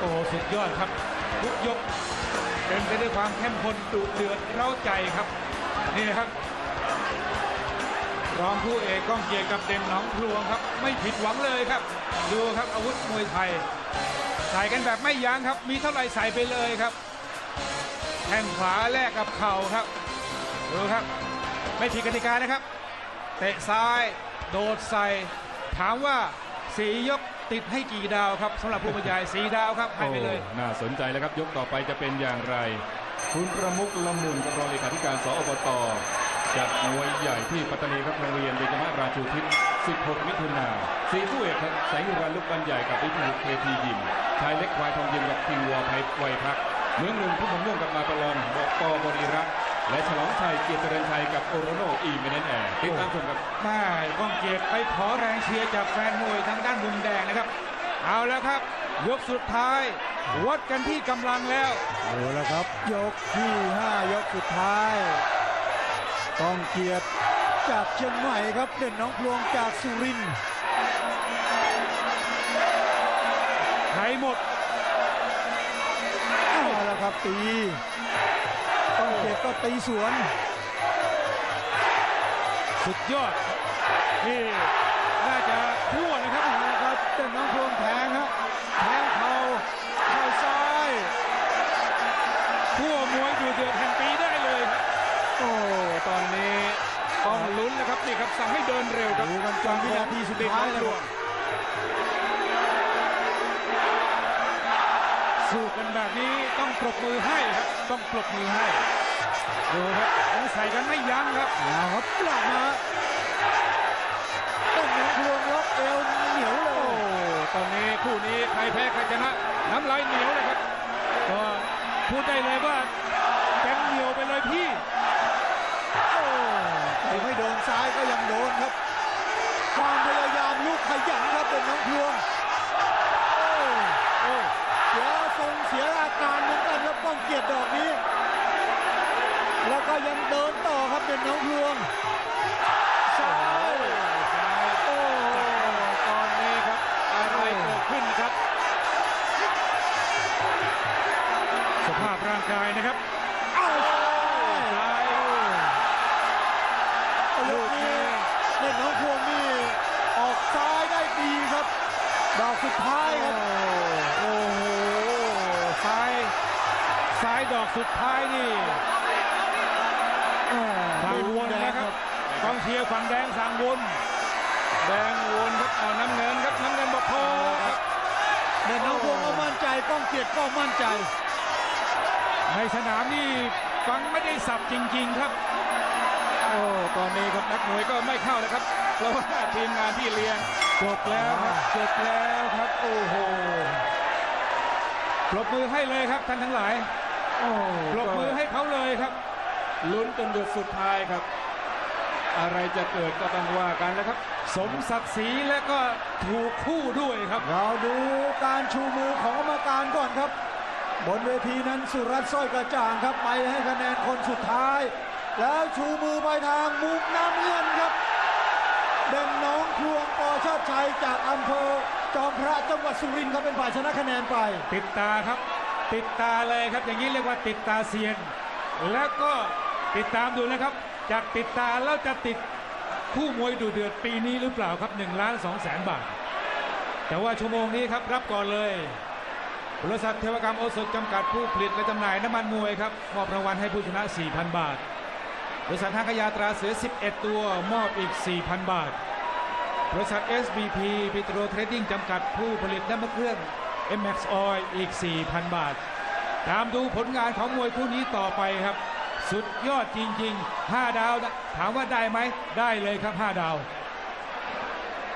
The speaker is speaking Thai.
โอ้สุดยอดครับ ทุกยกเป็นไปด้วยความเข้มข้นดุเดือดเร้าใจครับ นี่นะครับรองผู้เอกก้องเกียรติกับเด่นหนองพลวงครับ ไม่ผิดหวังเลยครับ ดูครับอาวุธมวยไทย ใส่กันแบบไม่ยั้งครับ มีเท่าไหร่ใส่ไปเลยครับแข้งขวาแลกกับเข่าครับ ดูครับ ไม่ผิดกติกานะครับ เตะซ้าย โดดใส่ ถามว่าสียก ติดให้กี่ดาวครับสำหรับผู้บรรยายสีดาวครับให้ไปเลย โอ้น่าสนใจแล้วครับ ยกต่อไปจะเป็นอย่างไร คุณประมุกละมุนกับรองเลขาธิการสอบตจัดมวยใหญ่ที่ปัตตานีครับโรงเรียนเบญจมาศราชูทิศ 16 มิถุนาสีคู่เอกครับแสงอุวันลูกบันใหญ่กับวิทูเคทียิมชายเล็กควายทองยิมกับคิงวัวไพไวยพัก เมืองหนึ่งผู้มม่วงกับมาตลองบอกปอบริรักษ์และฉลองชัยเกียรติเจริญชัยกับโอโรโนอีเมเนนแอร์ติดตามชมครับแม่ก้องเกียรติไปขอแรงเชียร์จากแฟนมวยทางด้านมุมแดงนะครับ เอาแล้วครับ ยกสุดท้าย วัดกันที่กำลังแล้วเอาละครับ ยกที่5ยกสุดท้ายกองเกียรติจากเชียงใหม่ครับเด่นน้องพลวงจากสุรินทร์ใครหมดเอาละครับตีกองเกียรติก็ตีสวน สุดยอดนี่ น่าจะทั่วนะครับเอาละครับเด่นน้องพลวงแทงครับแทงเข่าเข่าซ้ายทั่วมวยดูเดือดแห่งปีได้เลยครับโอ้ตอนนี้ต้องลุ้นนะครับนี่ครับสั่งให้เดินเร็วครับดูกันจนวินาทีสุดท้ายเลยครับสู้กันแบบนี้ต้องปรบมือให้ครับต้องปรบมือให้ดูครับยังใส่กันไม่ยั้งครับเอาครับหลังมา เด่นน้องพลวงล็อกเอวเหนียวเลโอ้ยตอนนี้คู่นี้ใครแพ้ใครชนะน้ำลายเหนียวเลยครับ ก็พูดได้เลยว่าแกมเหนียวไปเลยพี่โอ้แต่ไม่โดนซ้ายก็ยังโดนครับ ความพยายามลูกขยันครับเป็นน้องพลวงโอ้โอ้เสียทรงเสียอาการเหมือนกันครับป้องเกียรติดอกนี้ แล้วก็ยังเดินต่อครับเป็นน้องพลวง ภาพร่างกายนะครับ เอ้าซ้ายลูกนี้เล่นน้องพลวงนี่ออกซ้ายได้ดีครับ ดอกสุดท้ายครับ โอ้โห ซ้าย ซ้ายดอกสุดท้ายนี่สั่งวนนะครับกองเชียร์ฝั่งแดงสั่งวนแดงวนครับเอาน้ำเงินครับน้ำเงินบอกพอครับเด่นน้องพวงก็มั่นใจก้องเกียรติก็มั่นใจใน สนามนี่ฟังไม่ได้สับจริง ๆ ครับ โอ้ตอนนี้ครับนักมวยก็ไม่เข้าแล้วครับ เพราะว่าทีมงานที่เลี้ยงจบแล้วครับจบแล้วครับโอ้โหปรบมือให้เลยครับท่านทั้งหลายโอ้ปรบมือให้เขาเลยครับ ลุ้นจนเดือดสุดท้ายครับ อะไรจะเกิดก็ต้องว่ากันแล้วครับ สมศักดิ์ศรีและก็ถูกคู่ด้วยครับ เราดูการชูมือของกรรมการก่อนครับ บนเวทีนั้นสุรัตน์สร้อยกระจ่างครับไปให้คะแนนคนสุดท้าย แล้วชูมือไปทางมุมน้ำเงินครับเด่นน้องพลวงปอชาติชัยจากอำเภอจอมพระจังหวัดสุรินทร์ครับเป็นฝ่ายชนะคะแนนไป ติดตาครับ ติดตาเลยครับ อย่างนี้เรียกว่าติดตาเซียน แล้วก็ติดตามดูนะครับ จากติดตาแล้วจะติดคู่มวยดูเดือดปีนี้หรือเปล่าครับ1ล้าน2แสนบาท แต่ว่าชั่วโมงนี้ครับรับก่อนเลย บริษัทเทวกรรมโอสถจำกัดผู้ผลิตและจำหน่ายน้ำมันมวยครับมอบรางวัลให้ผู้ชนะ 4,000 บาท บริษัทห้างขยาตราเสือ 11 ตัวมอบอีก 4,000 บาท บริษัท SBP ปิโตรเทรดดิ้งจำกัดผู้ผลิตน้ำมันเครื่อง MX Oil อีก 4,000 บาท ตามดูผลงานของมวยคู่นี้ต่อไปครับ สุดยอดจริง ๆ 5 ดาวนะถามว่าได้ไหมได้เลยครับ 5 ดาว